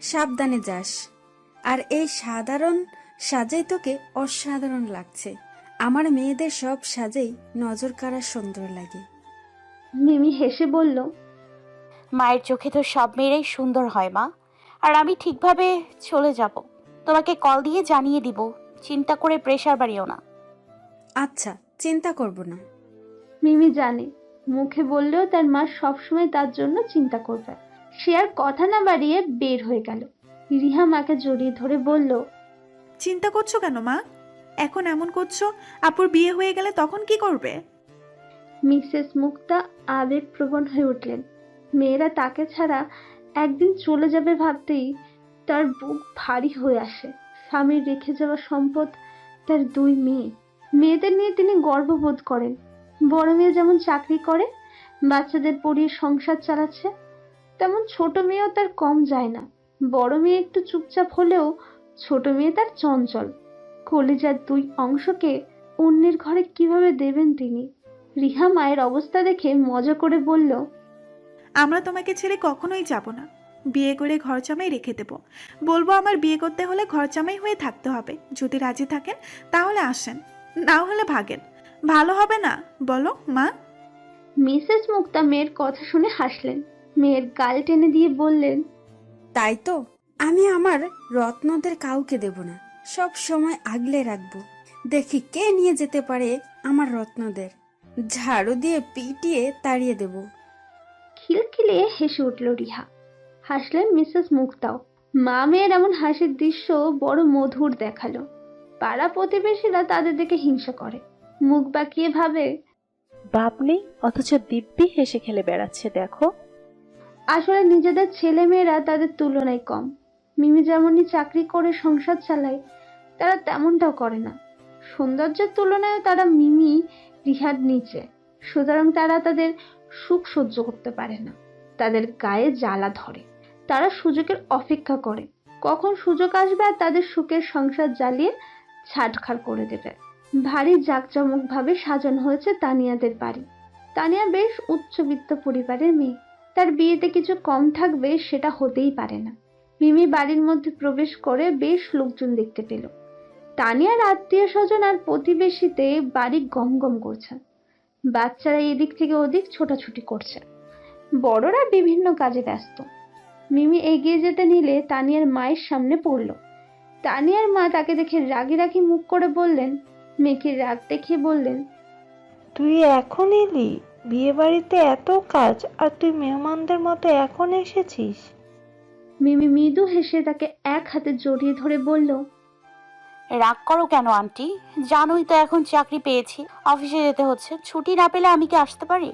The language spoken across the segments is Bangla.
সাবধানে যাস। আর এই সাধারণ সাজাই তোকে অসাধারণ লাগছে। আমার মেয়েদের সব সাজেই নজর কাড়া সুন্দর লাগে। মিমি হেসে বলল মায়ের চোখে তো সব মেয়েরাই সুন্দর হয় মা। আর আমি ঠিকভাবে চলে যাব। তোমাকে কল দিয়ে জানিয়ে দিব। চিন্তা করে প্রেশার বাড়িও না। আচ্ছা চিন্তা করব না। মিমি জানে। মুখে বললেও তার মা সবসময় তার জন্য চিন্তা করবে। সে আর কথা না বাড়িয়ে বের হয়ে গেল। রিহা মাকে জড়িয়ে ধরে বলল চিন্তা করছ কেন মা? এখন এমন করছ? আপুর বিয়ে হয়ে গেলে তখন কি করবে? মিসেস মুক্তা আবেগপ্রবণ হয়ে উঠলেন। মেয়েরা তাকে ছাড়া একদিন চলে যাবে ভাবতেই তার বুক ভারী হয়ে আসে। স্বামীর রেখে যাওয়া সম্পদ তার দুই মেয়ে। মেয়েদের নিয়ে তিনি গর্ববোধ করেন। বড় মেয়ে যেমন চাকরি করে বাচ্চাদের পড়িয়ে সংসার চালাচ্ছে তেমন ছোট মেয়েও তার কম যায় না। বড় মেয়ে একটু চুপচাপ হলেও ছোট মেয়ে তার চঞ্চল। কলিজার দুই অংশকে অন্যের ঘরে কীভাবে দেবেন তিনি? রিহা মায়ের অবস্থা দেখে মজা করে বলল আমরা তোমাকে ছেড়ে কখনোই যাব না। বিয়ে করে ঘর জামাই রেখে দেব। বলব আমার বিয়ে করতে হলে ঘর জামাই হয়ে থাকতে হবে। যদি রাজি থাকেন তাহলে আসেন। না হলে ভাগেন। ভালো হবে না বলো মা? মিসেস মুক্তা মেয়ের কথা শুনে হাসলেন। মেয়ের গাল টেনে দিয়ে বললেন তাই তো আমি আমার রত্নদের কাউকে দেব না সব সময় আগলে রাখব। দেখি কে নিয়ে যেতে পারে আমার রত্নদের। ঝাড়ু দিয়ে পিটিয়ে তাড়িয়ে দেব। খিলখিলে হেসে উঠল রিহা। হাসলেন মিসেস মুক্তাও। মা মেয়ের এমন হাসির দৃশ্য বড় মধুর দেখাল। পাড়া প্রতিবেশীরা তাদের দেখে হিংসা করে। মুখ বাঁকিয়ে ভাবে বাপ নেই অথচ দিব্যি হেসে খেলে বেড়াচ্ছে দেখো। আসলে নিজেদের ছেলে মেয়েরা তাদের তুলনায় কম। মিমি যেমনই চাকরি করে, সংসার চালায়, তারা তেমনটাও করে না। সৌন্দর্যের তুলনায় তারা মিমি, রিহার নিচে। সুতরাং তারা তাদের সুখ সহ্য করতে পারে না। তাদের গায়ে জ্বালা ধরে। তারা সুযোগের অপেক্ষা করে। কখন সুযোগ আসবে আর তাদের সুখের সংসার জ্বালিয়ে ছাটখাড় করে দেবে। ভারী জাঁকজমক ভাবে সাজানো হয়েছে তানিয়াদের বাড়ি। তানিয়া বেশ উচ্চবিত্ত পরিবারের মেয়ে। তার বিয়েতে কিছু কম থাকবে সেটা হতেই পারে না। মিমি বাড়ির মধ্যে প্রবেশ করে বেশ লোকজন দেখতে পেল। তানিয়ার আত্মীয় স্বজন আর প্রতিবেশীতে বাড়ি গম গম করছে। বাচ্চারা এদিক থেকে ওদিক ছোটাছুটি করছে। বড়রা বিভিন্ন কাজে ব্যস্ত। মিমি এগিয়ে যেতে নিলে তানিয়ার মায়ের সামনে পড়ল। তানিয়ার মা তাকে দেখে রাগি রাগি মুখ করে বললেন, মেয়েকে রাগ দেখিয়ে বললেন, তুই এখন এলি? বিয়ে বাড়িতে এত কাজ আর তুই মেহমানদের মতো এখন এসেছিস? মিমি মৃদু হেসে তাকে এক হাতে জড়িয়ে ধরে বলল রাগ করো কেন আন্টি? জানোই তো এখন চাকরি পেয়েছি। অফিসে যেতে হচ্ছে। ছুটি না পেলে আমি কি আসতে পারি?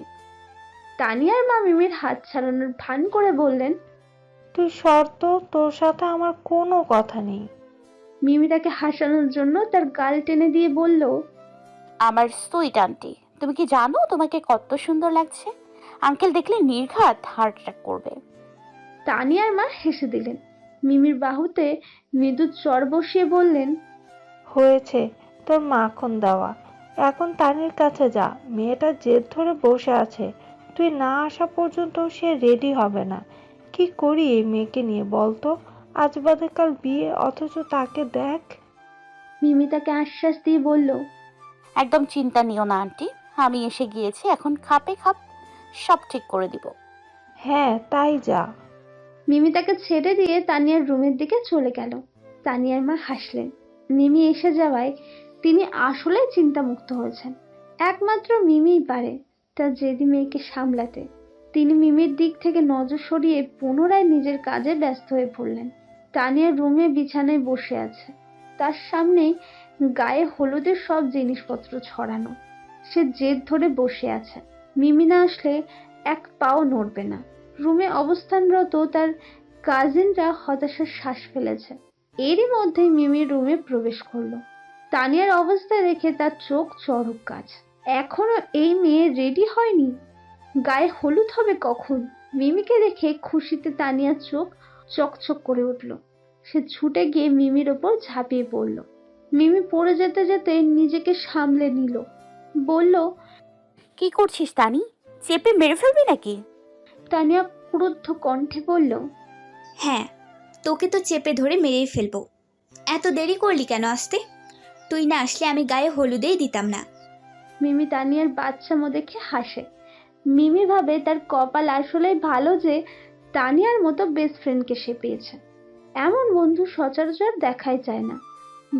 তানিয়ার মা মিমির হাত ছাড়ানোর ভান করে বললেন তুই শর্ত তোর সাথে আমার কোনো কথা নেই। মিমি তাকে হাসানোর জন্য তার গাল টেনে দিয়ে বলল আমার সুইট আন্টি। তুমি কি জানো তোমাকে কত সুন্দর লাগছে? আঙ্কেল দেখলে নির্ঘাত হার্ট অ্যাটাক করবে। তানিয়ার মা হেসে দিলেন। মিমির বাহুতে মৃদু চর বসিয়ে বললেন হয়েছে তোর মা মাখন দেওয়া। এখন তানির কাছে যা মেয়েটা জেদ ধরে বসে আছে। তুই না আসা পর্যন্ত সে রেডি হবে না। কি করি এই মেয়েকে নিয়ে বলতো আজ বাদে কাল বিয়ে অথচ তাকে দেখ। মিমি তাকে আশ্বাস দিয়ে বলল একদম চিন্তা নিও না আন্টি। আমি এসে গিয়েছি এখন খাপে খাপ সব ঠিক করে দিব। হ্যাঁ তাই যা। মিমি তাকে ছেড়ে দিয়ে তানিয়ার রুমের দিকে চলে গেল। তানিয়ার মা হাসলেন। মিমি এসে যাওয়ায় তিনি আসলে চিন্তামুক্ত হয়েছেন। একমাত্র মিমিই পারে তার জেদি মেয়েকে সামলাতে। তিনি মিমির দিক থেকে নজর সরিয়ে পুনরায় নিজের কাজে ব্যস্ত হয়ে পড়লেন। তানিয়া রুমে বিছানায় বসে আছে। তার সামনেই গায়ে হলুদের সব জিনিসপত্র ছড়ানো। সে জেদ ধরে বসে আছে। মিমি না আসলে এক পাও নড়বে না। রুমে অবস্থানরত তার কাজিনরা হতাশার শ্বাস ফেলেছে। এরই মধ্যে মিমি রুমে প্রবেশ করল। তানিয়ার অবস্থা দেখে তার চোখ চড়ক কাজ। এখনও এই মেয়ে রেডি হয়নি? গায়ে হলুদ হবে কখন? মিমিকে দেখে খুশিতে তানিয়ার চোখ চকচক করে উঠল। সে ছুটে গিয়ে মিমির ওপর ঝাঁপিয়ে পড়ল। মিমি পড়ে যেতে যেতে নিজেকে সামলে নিল। বলল কি করছিস তানি? চেপে মেরে ফেলবি নাকি? তানিয়া ক্রুদ্ধ কণ্ঠে বলল হ্যাঁ তোকে তো চেপে ধরে মেরেই ফেলব। এত দেরি করলি কেন আসতে? তুই না আসলে আমি গায়ে হলুদেই দিতাম না। মিমি তানিয়ার বাচ্চামো দেখে হাসে। মিমি ভাবে তার কপাল আসলেই ভালো যে তানিয়ার মতো বেস্ট ফ্রেন্ডকে সে পেয়েছে। এমন বন্ধু সচরাচর দেখাই যায় না।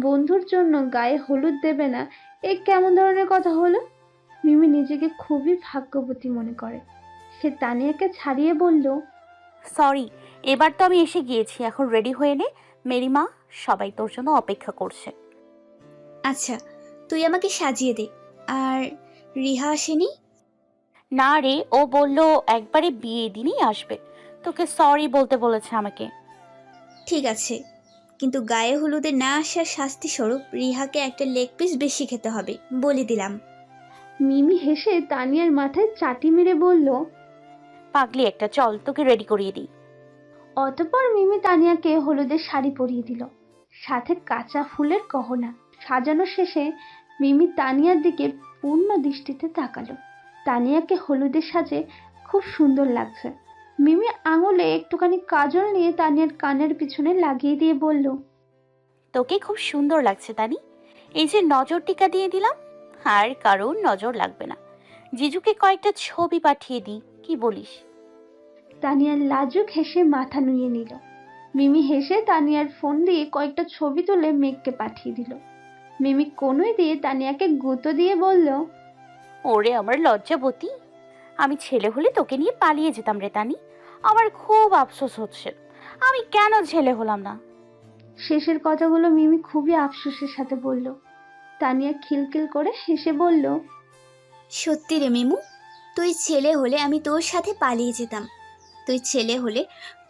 বন্ধুর জন্য গায়ে হলুদ দেবে না এ কেমন ধরনের কথা হলো? মিমি নিজেকে খুবই ভাগ্যবতী মনে করে। সে তানিয়াকে ছাড়িয়ে বলল সরি এবার তো আমি এসে গিয়েছি। এখন রেডি হয়ে নে। মেরি মা সবাই তোর জন্য অপেক্ষা করছে। আচ্ছা তুই আমাকে সাজিয়ে দে। আর রিহা আসেনি? না রে ও বলল একবারে বিয়ে দিনই আসবে। তোকে সরি বলতে বলেছে আমাকে। ঠিক আছে। কিন্তু গায়ে হলুদে না আসার শাস্তি স্বরূপ রিহাকে একটা লেগ পিস বেশি খেতে হবে বলে দিলাম। মিমি হেসে তানিয়ার মাথায় চাটি মেরে বলল পাগলি একটা চল তোকে রেডি করিয়ে দিই। অতপর মিমি তানিয়াকে হলুদের শাড়ি পরিয়ে দিল সাথে কাঁচা ফুলের গহনা। সাজানো শেষে মিমি তানিয়ার দিকে পূর্ণ দৃষ্টিতে তাকালো। তানিয়াকে হলুদের সাজে খুব সুন্দর লাগছে। মিমি আঙুলে একটুখানি কাজল নিয়ে তানিয়ার কানের পিছনে লাগিয়ে দিয়ে বলল তোকে খুব সুন্দর লাগছে তানি। এই যে নজর টিকা দিয়ে দিলাম আর কারোর নজর লাগবে না। জিজুকে কয়েকটা ছবি পাঠিয়ে দিই কি বলিস? তানিয়ার লাজুক হেসে মাথা নুয়ে নিল। মিমি হেসে তানিয়ার ফোন দিয়ে কয়েকটা ছবি তুলে মেঘকে পাঠিয়ে দিল। মিমি কোনোই দিয়ে তানিয়াকে গুঁতো দিয়ে বলল ওরে আমার লজ্জাবতী আমি ছেলে হলে তোকে নিয়ে পালিয়ে যেতাম রে তানি। আমার খুব আফসোস হচ্ছে। আমি কেন ছেলে হলাম না? শেষের কথাগুলো মিমি খুবই আফসোসের সাথে বলল। তানিয়া খিলখিল করে হেসে বলল সত্যি রে মিমু তুই ছেলে হলে আমি তোর সাথে পালিয়ে যেতাম। তুই ছেলে হলে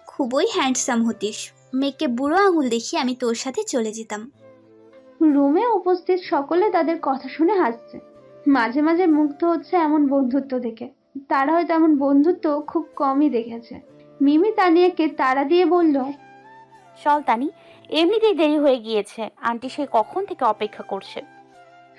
খুবই হ্যান্ডসাম হতিস। মেয়েকে বুড়ো আঙুল দেখিয়ে আমি তোর সাথে চলে যেতাম। রুমে উপস্থিত সকলে তাদের কথা শুনে হাসছে। মাঝে মাঝে মুগ্ধ হচ্ছে এমন বন্ধুত্ব দেখে। তারা হয়তো এমন বন্ধুত্ব খুব কমই দেখেছে। মিমি তানিয়াকে তাড়া দিয়ে বলল চল তানি এমনিতেই দেরি হয়ে গিয়েছে। আন্টি সে কখন থেকে অপেক্ষা করছে?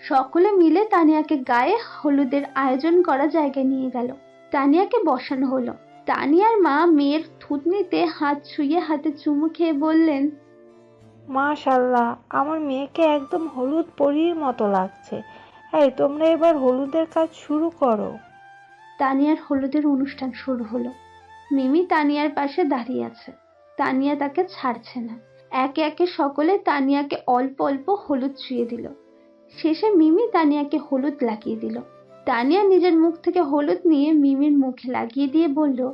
সকলে মিলে তানিয়াকে গায়ে হলুদের আয়োজন করা জায়গায় নিয়ে গেল। তানিয়াকে বসানো হলো। তানিয়ার মা মেয়ের থুতনিতে হাত ছুঁয়ে হাতে চুমু খেয়ে বললেন মাশাল্লাহ আমার মেয়েকে একদম হলুদ পরীর মতো লাগছে। এই তোমরা এবার হলুদের কাজ শুরু করো। তানিয়ার হলুদের অনুষ্ঠান শুরু হলো। মিমি তানিয়ার পাশে দাঁড়িয়ে আছে। তানিয়া তাকে ছাড়ছে না। একে একে সকলে তানিয়াকে অল্প অল্প হলুদ ছুঁয়ে দিল। শেষে মিমি তানিয়াকে হলুদ লাগিয়ে দিল। তানিয়া নিজের মুখ থেকে হলুদ নিয়ে মিমির মুখে লাগিয়ে দিয়ে বলল,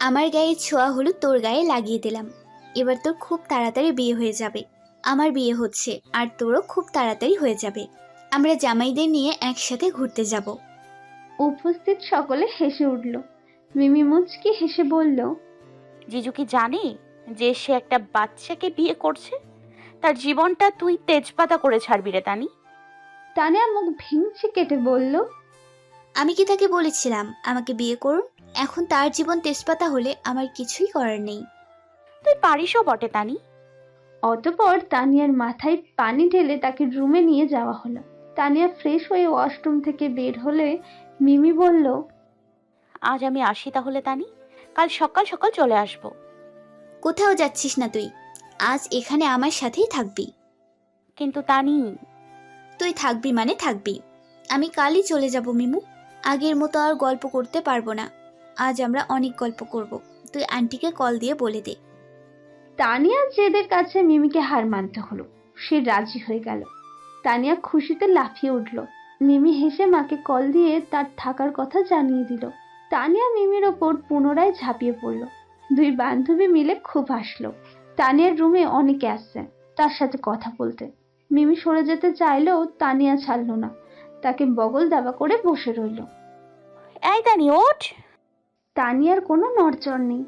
আমার গায়ে ছোঁয়া হলুদ তোর গায়ে লাগিয়ে দিলাম। এবার তোর খুব তাড়াতাড়ি বিয়ে হয়ে যাবে। আমার বিয়ে হচ্ছে আর তোরও খুব তাড়াতাড়ি হয়ে যাবে। আমরা জামাইদের নিয়ে একসাথে ঘুরতে যাব। উপস্থিত সকলে হেসে উঠল। মিমি মুচকি হেসে বলল জিজু কি জানে যে সে একটা বাচ্চাকে বিয়ে করছে? তার জীবনটা তুই তেজপাতা করে ছাড়বি রে তানি। তানিয়া মুখ ভেঙচি কেটে বলল আমি কি তাকে বলেছিলাম আমাকে বিয়ে করুন? এখন তার জীবন তেজপাতা হলে আমার কিছুই করার নেই। তুই পারিসও বটে তানি। অতপর তানিয়ার মাথায় পানি ঢেলে তাকে রুমে নিয়ে যাওয়া হলো। তানিয়া ফ্রেশ হয়ে ওয়াশরুম থেকে বের হলে মিমি বলল আজ আমি আসি তাহলে তানি। কাল সকাল সকাল চলে আসব। কোথাও যাচ্ছিস না তুই। আজ এখানে আমার সাথেই থাকবি। কিন্তু তানি। তুই থাকবি মানে থাকবি। আমি কালই চলে যাব মিমু। আগের মতো আর গল্প করতে পারব না। আজ আমরা অনেক গল্প করব। তুই আন্টিকে কল দিয়ে বলে দে। তানিয়া জেদের কাছে মিমিকে হার মানতে হলো। সে রাজি হয়ে গেল। তানিয়া খুশিতে লাফিয়ে উঠল। মিমি হেসে মাকে কল দিয়ে তার থাকার কথা জানিয়ে দিল। তানিয়া মিমির ওপর পুনরায় ঝাঁপিয়ে পড়ল। দুই বান্ধবী মিলে খুব হাসলো। তানিয়ার রুমে অনেকে আসছে তার সাথে কথা বলতে। মিমি সরে যেতে চাইলেও তানিয়া ছাড়লো না। তাকে বগল দাবা করে বসে রইল। এই তানি ওঠ। তানিয়ার কোনো নড়চড় নেই।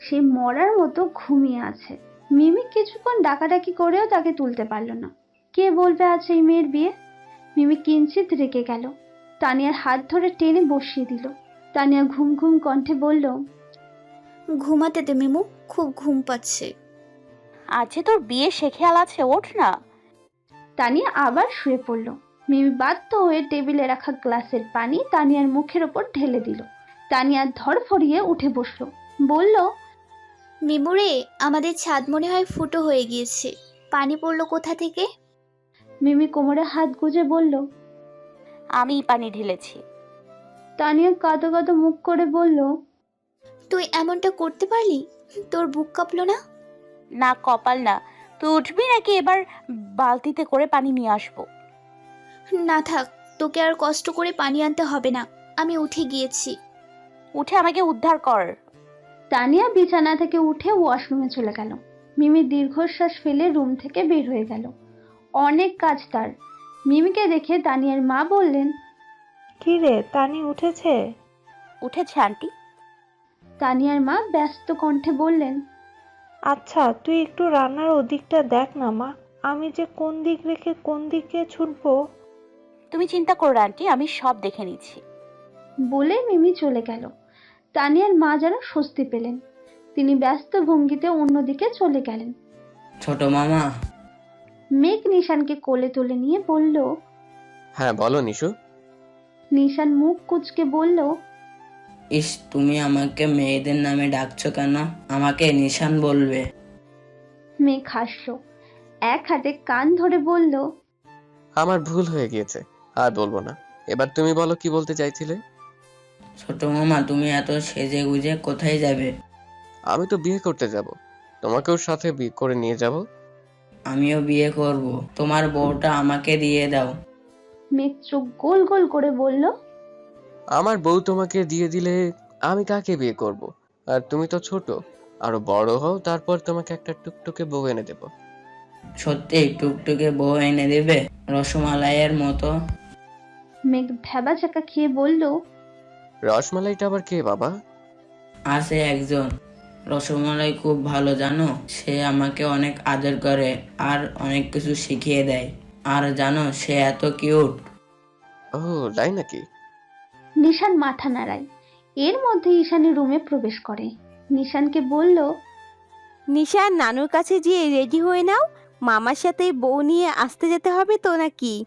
সে মরার মতো ঘুমিয়ে আছে। মিমি কিছুক্ষণ ডাকাডাকি করেও তাকে তুলতে পারল না। কে বলবে আছে এই মেয়ের বিয়ে? মিমি কিঞ্চিত রেগে গেল। তানিয়ার হাত ধরে টেনে বসিয়ে দিল। তানিয়া ঘুম ঘুম কণ্ঠে বলল ঘুমাতে দে মিমু খুব ঘুম পাচ্ছে। আছে তোর বিয়ে সে খেয়াল আছে ওঠ না। তানিয়া আবার শুয়ে পড়ল। মিমি বাধ্য হয়ে টেবিলে রাখা গ্লাসের পানি তানিয়ার মুখের ওপর ঢেলে দিল। তানিয়া ধরফরিয়ে উঠে বসল। বলল মিমুরে আমাদের ছাদ মনে হয় ফুটো হয়ে গিয়েছে। পানি পড়ল কোথা থেকে? মিমি কোমরে হাত গুজে বলল আমি পানি ঢেলেছি। তানিয়া কাঁদো কাঁদো মুখ করে বলল তুই এমনটা করতে পারলি? তোর বুক কাঁপলো না? না কপাল না। তুই উঠবি নাকি এবার বালতিতে করে পানি নিয়ে আসব? না থাক তোকে আর কষ্ট করে পানি আনতে হবে না। আমি উঠে গিয়েছি। উঠে আমাকে উদ্ধার কর। তানিয়া বিছানা থেকে উঠে ওয়াশরুমে চলে গেল। মিমি দীর্ঘশ্বাস ফেলে রুম থেকে বের হয়ে গেল। অনেক কাজ তার। মিমিকে দেখে তানিয়ার মা বললেন কি রে তানি উঠেছে? উঠেছে আন্টি। তানিয়ার মা ব্যস্ত কণ্ঠে বললেন আচ্ছা তুই একটু রান্নার ওদিকটা দেখ না মা। আমি যে কোন দিক রেখে কোন দিকে ছুটবো? তুমি চিন্তা করো আন্টি আমি সব দেখে নিচ্ছি। বলে মিমি চলে গেল। তানিয়ার মা যেন স্বস্তি পেলেন। তিনি ব্যস্ত ভঙ্গিতে অন্যদিকে চলে গেলেন। ছোট মামা মেঘ নিশানকে কোলে তুলে নিয়ে বলল হ্যাঁ বলো নিশু। নিশান মুখ কুচকে বলল ইস তুমি আমাকে মেয়েদের নামে ডাকছো কেন? আমাকে নিশান বলবে। মেঘ হাসল এক হাতে কান ধরে বলল আমার ভুল হয়ে গিয়েছে আর বলব না। এবার তুমি বলো কি বলতে চাইছিলে? ছোট মামা তুমি এত সেজে গুজে কোথায় যাবে? আমি তো বিয়ে করতে যাব। তোমাকেও সাথে বিয়ে করে নিয়ে যাব। আমিও বিয়ে করব। তোমার বউটা আমাকে দিয়ে দাও। মেঘ চোখ গোল গোল করে বলল আমার বউ তোমাকে দিয়ে দিলে আমি কাকে বিয়ে করব? আর তুমি তো ছোট। আরও বড় হও তারপর তোমাকে একটা টুকটুকে বউ এনে দেবো। সত্যি টুকটুকে বউ এনে দেবে? রসমালাইয়ের মতো। মেঘ ভেবা চাকা খেয়ে বলল রসমালাইটা আবার কে বাবা? আছে একজন। রসমালাই খুব ভালো জানো? সে আমাকে অনেক আদর করে আর অনেক কিছু শিখিয়ে দেয়। আর জানো সে এত কিউট। ও তাই নাকি? নিশান মাথা নাড়ায়। এর মধ্যে ঈশানী রুমে প্রবেশ করে। নিশানকে বলল নিশান নানুর কাছে গিয়ে রেডি হয়ে নাও। মামার সাথে বউ নিয়ে আসতে যেতে হবে তো নাকি?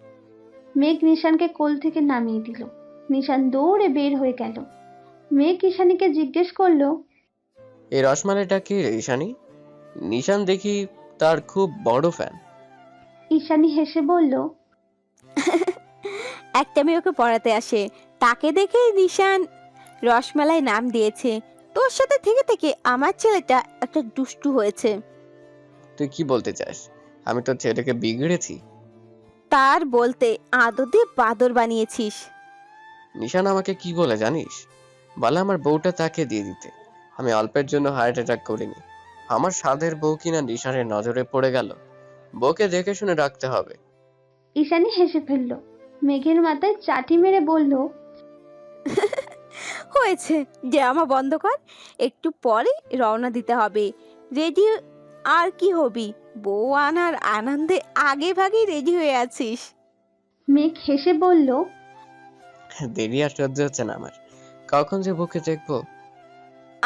মেঘ নিশানকে কোল থেকে নামিয়ে দিল। নিশান দৌড়ে বের হয়ে গেল। মেঘ ঈশানীকে জিজ্ঞেস করল এই রসমালাইটা কি রে ঈশানি? নিশান দেখি তার খুব বড় ফ্যান ঈশানী হেসে বলল একটা মেয়ে ওকে পড়াতে আসে তাকে দেখে নিশান রসমালাই নাম দিয়েছে। তোর সাথে থেকে থেকে আমার ছেলেটা একটা দুষ্টু হয়েছে। তুই কি বলতে চাস? আমি তোর ছেলেকে বিগড়েছি? তার বলতে আদতে বাদর বানিয়েছিস। নিশান আমাকে কি বলে জানিস? বলে আমার বউটা তাকে দিয়ে দিতে। আমি অল্পের জন্য হার্ট অ্যাটাক করিনি। আমার স্বাদের বউ কিনা নিশানের নজরে পড়ে গেল। বউকে দেখে শুনে রাখতে হবে। ঈশানী হেসে ফেলল। মেঘের মাথায় চাটি মেরে বলল হয়েছে যে ড্রামা বন্ধ কর। একটু পরে রওনা দিতে হবে। রেডি আর কি হবি? বউ আনার আনন্দে আগে ভাগেই রেডি হয়ে আছিস। মেঘ হেসে বলল দেরি আর সহ্য হচ্ছে না আমার। কখন যে বুকে দেখব?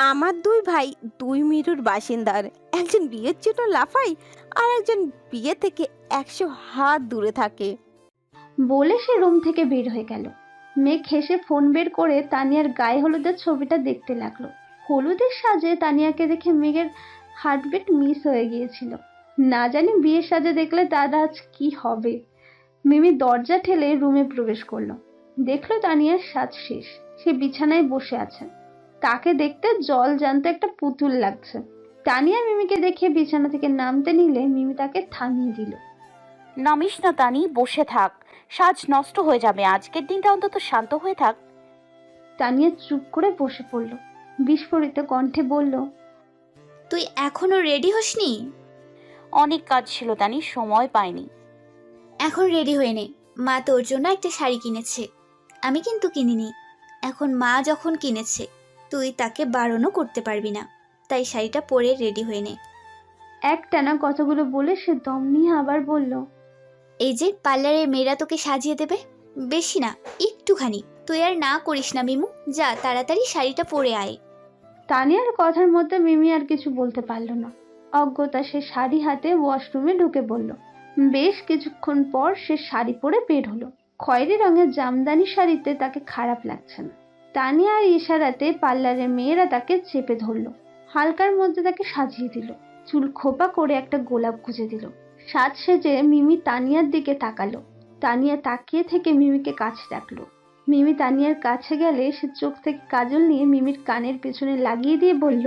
আমার দুই ভাই, দুই মিরুর বাসিন্দার। একজন বিয়ের জন্য লাফাই আর একজন বিয়ে থেকে একশো হাত দূরে থাকে। বলে সে রুম থেকে বের হয়ে গেল। মেঘ হেসে ফোন বের করে তানিয়ার গায়ে হলুদের ছবিটা দেখতে লাগল। হলুদের সাজে তানিয়াকে দেখে মেঘের হার্টবিট মিস হয়ে গিয়েছিল। না জানি বিয়ের সাজে দেখলে তার আজ কি হবে। মিমি দরজা ঠেলে রুমে প্রবেশ করল। দেখল তানিয়ার সাজ শেষ। সে বিছানায় বসে আছে। তাকে দেখতে জল জানতে একটা পুতুল লাগছে। তানিয়া মিমিকে দেখে বিছানা থেকে নামতে নিলে মিমি তাকে থামিয়ে দিল। নামিস না তানি বসে থাক। সাজ নষ্ট হয়ে যাবে। আজকের দিনটা অন্তত শান্ত হয়ে থাক। তানিয়া চুপ করে বসে পড়ল। বিস্ফোরিত কণ্ঠে বলল তুই এখনও রেডি হসনি? অনেক কাজ ছিল তানি সময় পাইনি। এখন রেডি হয়ে নে। মা তোর জন্য একটা শাড়ি কিনেছে। আমি কিন্তু কিনিনি। এখন মা যখন কিনেছে তুই তাকে বারণও করতে পারবি না। তাই শাড়িটা পরে রেডি হয়ে নে। একটানা কথাগুলো বলে সে দম নিয়ে আবার বলল এই যে পার্লারের মেয়েরা তোকে সাজিয়ে দেবে? বেশি না একটুখানি। তুই আর না করিস না মিমু। যা তাড়াতাড়ি শাড়িটা পরে আয়। তানিয়ার কথার মধ্যে মিমি আর কিছু বলতে পারল না। অজ্ঞতা সে শাড়ি হাতে ওয়াশরুমে ঢুকে পড়ল বেশ কিছুক্ষণ পর সে শাড়ি পরে বের হলো। খয়েরি রঙের জামদানি শাড়িতে তাকে খারাপ লাগছে না। তানিয়া আর ইশারাতে পার্লারের মেয়েরা তাকে চেপে ধরল। হালকার মধ্যে তাকে সাজিয়ে দিল। চুল খোপা করে একটা গোলাপ খুঁজে দিল। সাজ সেজে মিমি তানিয়ার দিকে তাকালো। তানিয়া তাকিয়ে থেকে মিমিকে কাছে ডাকলো মিমি তানিয়ার কাছে গেলে সে চোখ থেকে কাজল নিয়ে মিমির কানের পেছনে লাগিয়ে দিয়ে বলল